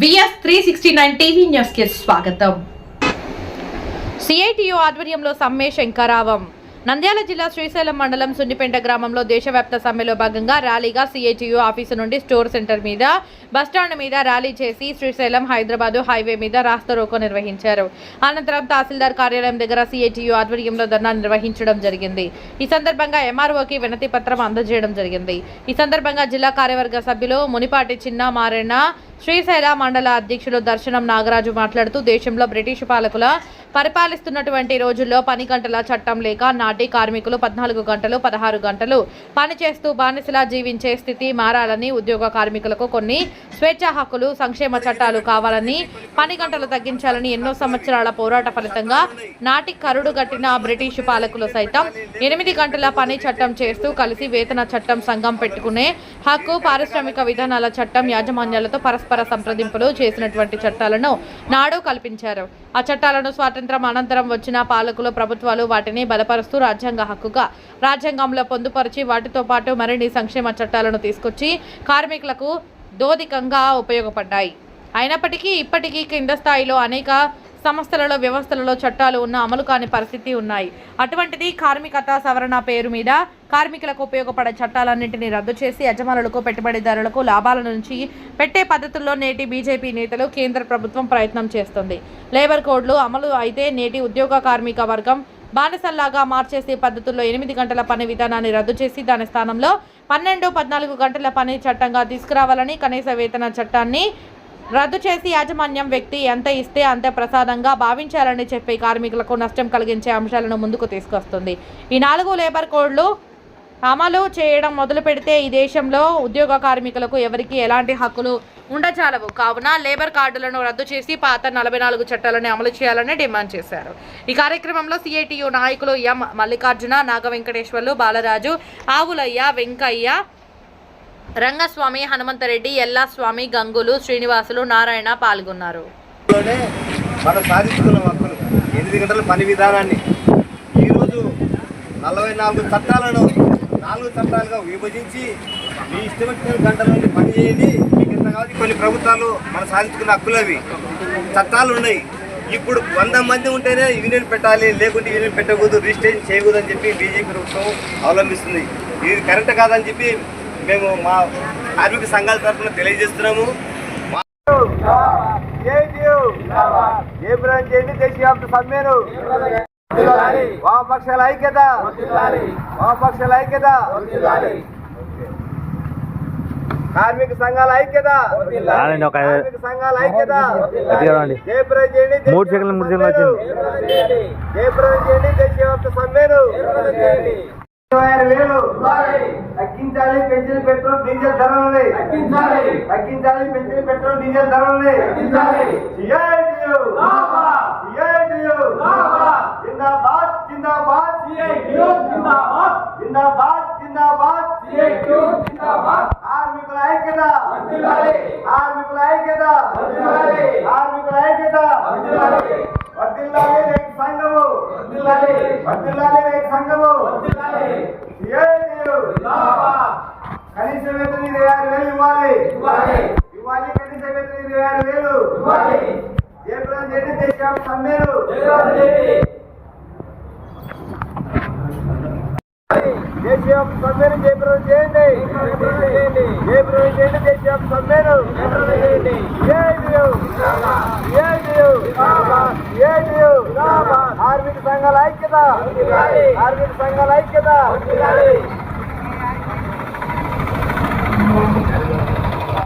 VS three sixty nine TV న్యూస్కి స్వాగతం. CITU ఆధ్వర్యంలో సమ్మె శంకరావం. నంద్యాల జిల్లా శ్రీశైలం మండలం సున్నిపేంట గ్రామంలో దేశవ్యాప్త సమ్మెలో భాగంగా ర్యాలీగా సిఐటియు ఆఫీసు నుండి స్టోర్ సెంటర్ మీద బస్టాండ్ మీద ర్యాలీ చేసి శ్రీశైలం హైదరాబాద్ హైవే మీద రాస్తా రోకో నిర్వహించారు. అనంతరం తహసీల్దార్ కార్యాలయం దగ్గర సిఐటియు ఆధ్వర్యంలో ధర్నా నిర్వహించడం జరిగింది. ఈ సందర్భంగా ఎంఆర్ఓకి వినతి పత్రం అందజేయడం జరిగింది. ఈ సందర్భంగా జిల్లా కార్యవర్గ సభ్యులు మునిపాటి చిన్న మారేణ శ్రీశైల మండల అధ్యక్షులు దర్శనం నాగరాజు మాట్లాడుతూ దేశంలో బ్రిటిష్ పాలకుల పరిపాలిస్తున్నటువంటి రోజుల్లో పని గంటల చట్టం లేక నాటి కార్మికులు పద్నాలుగు గంటలు పదహారు గంటలు పనిచేస్తూ బానిసలా జీవించే స్థితి మారాలని ఉద్యోగ కార్మికులకు కొన్ని స్వేచ్ఛా హక్కులు సంక్షేమ చట్టాలు కావాలని పని గంటలు తగ్గించాలని ఎన్నో సంవత్సరాల పోరాట ఫలితంగా నాటి కరుడు గట్టిన బ్రిటిష్ పాలకులు సైతం ఎనిమిది గంటల పని చట్టం చేస్తూ కలిసి వేతన చట్టం సంఘం పెట్టుకునే హక్కు పారిశ్రామిక విధానాల చట్టం యాజమాన్యాలతో పరస్పర సంప్రదింపులు చేసినటువంటి చట్టాలను నాడు కల్పించారు. ఆ చట్టాలను స్వాతంత్రం అనంతరం వచ్చిన పాలకులు ప్రభుత్వాలు వాటిని బలపరుస్తూ రాజ్యాంగ హక్కుగా రాజ్యాంగంలో పొందుపరిచి వాటితో పాటు మరిన్ని సంక్షేమ చట్టాలను తీసుకొచ్చి కార్మికులకు దోదికంగా ఉపయోగపడ్డాయి. అయినప్పటికీ ఇప్పటికీ కింద స్థాయిలో అనేక సంస్థలలో వ్యవస్థలలో చట్టాలు ఉన్న అమలు కాని పరిస్థితి ఉన్నాయి. అటువంటిది కార్మికత సవరణ పేరు మీద కార్మికులకు ఉపయోగపడే చట్టాలన్నింటినీ రద్దు చేసి యజమానులకు పెట్టుబడిదారులకు లాభాల నుంచి పెట్టే పద్ధతుల్లో నేటి బీజేపీ నేతలు కేంద్ర ప్రభుత్వం ప్రయత్నం చేస్తుంది. లేబర్ కోడ్లు అమలు అయితే నేటి ఉద్యోగ కార్మిక వర్గం బానిసల్లాగా మార్చేసే పద్ధతుల్లో ఎనిమిది గంటల పని విధానాన్ని రద్దు చేసి దాని స్థానంలో పన్నెండు పద్నాలుగు గంటల పని చట్టంగా తీసుకురావాలని కనీస వేతన చట్టాన్ని రద్దు చేసి యాజమాన్యం వ్యక్తి ఎంత ఇస్తే అంత ప్రసాదంగా భావించాలని చెప్పి కార్మికులకు నష్టం కలిగించే అంశాలను ముందుకు తీసుకొస్తుంది. ఈ నాలుగు లేబర్ కోడ్లు అమలు చేయడం మొదలు పెడితే ఈ దేశంలో ఉద్యోగ కార్మికులకు ఎవరికి ఎలాంటి హక్కులు ఉండచాలవు. కావున లేబర్ కార్డులను రద్దు చేసి పాత నలభై నాలుగు చట్టాలను అమలు చేయాలని డిమాండ్ చేశారు. ఈ కార్యక్రమంలో సిఐటియు నాయకులు ఎం. మల్లికార్జున నాగ వెంకటేశ్వర్లు బాలరాజు ఆవులయ్య వెంకయ్య రంగస్వామి హనుమంతరెడ్డి ఎల్లాస్వామి గంగులు శ్రీనివాసులు నారాయణ పాల్గొన్నారు. మనం సాధించుకున్న హక్కులు. ఎనిమిది గంటల పని విధానాన్ని ఈరోజు నలభై నాలుగు చట్టాలను నాలుగు చట్టాలుగా విభజించి మీ ఇష్టమైన గంటల నుండి పని చేయండి. కాదు కొన్ని ప్రభుత్వాలు మనం సాధించుకున్న హక్కులు అవి. చట్టాలు ఉన్నాయి. ఇప్పుడు వంద మంది ఉంటేనే యూనియన్ పెట్టాలి లేకుంటే యూనియన్ పెట్టకూడదు రిజిస్ట్రేషన్ చేయకూడదు అని చెప్పి బీజేపీ ప్రభుత్వం అవలంబిస్తుంది. ఇది కరెక్ట్ కాదని చెప్పి మేము మా కార్మిక సంఘాల తరఫున తెలియజేస్తున్నాము. ఏ బ్రాంచ్ చేయండి దేశవ్యాప్త సమ్మెను. వామపక్షాల ఐక్యత. వామపక్షాల ఐక్యత. కార్మిక సంఘాల ఐక్యత. ఒక కార్మిక సంఘాల ఐక్యత. చేయండి మూడు సెకండ్లు, మూడు సెకండ్లు వచ్చింది. చేయండి దేశవ్యాప్త సమ్మెను వేలు. తగ్గించాలి పెంచిన పెట్రోల్ డీజిల్ ధరలని. తగ్గించాలి. పెంచిన పెట్రోల్ డీజిల్ ధరలని. CITU. జిందాబాద్ జిందాబాద్. జిందాబాద్. జిందాబాద్. కార్మికుల ఐక్యత. కార్మికుల ఐక్యత. కార్మికుల ఐక్యత. వర్దిల్లాలి రేపు సంఘము. వర్దిల్లాలి రేపు సంఘము. కనీస వేతన ఇరవై ఆరు వేలు ఇవ్వాలి. ఇవ్వాలి. కనీస వేతన ఇరవై ఆరు వేలు. జయప్రదం చేయండి దేశం సమ్మెలు. దేశం సమ్మెను జయప్రదం చేయండి జయప్రదం చేయండి దేశం సమ్మెను ఏడియు కార్మిక సంఘాల ఐక్యత కార్మిక సంఘాల ఐక్యత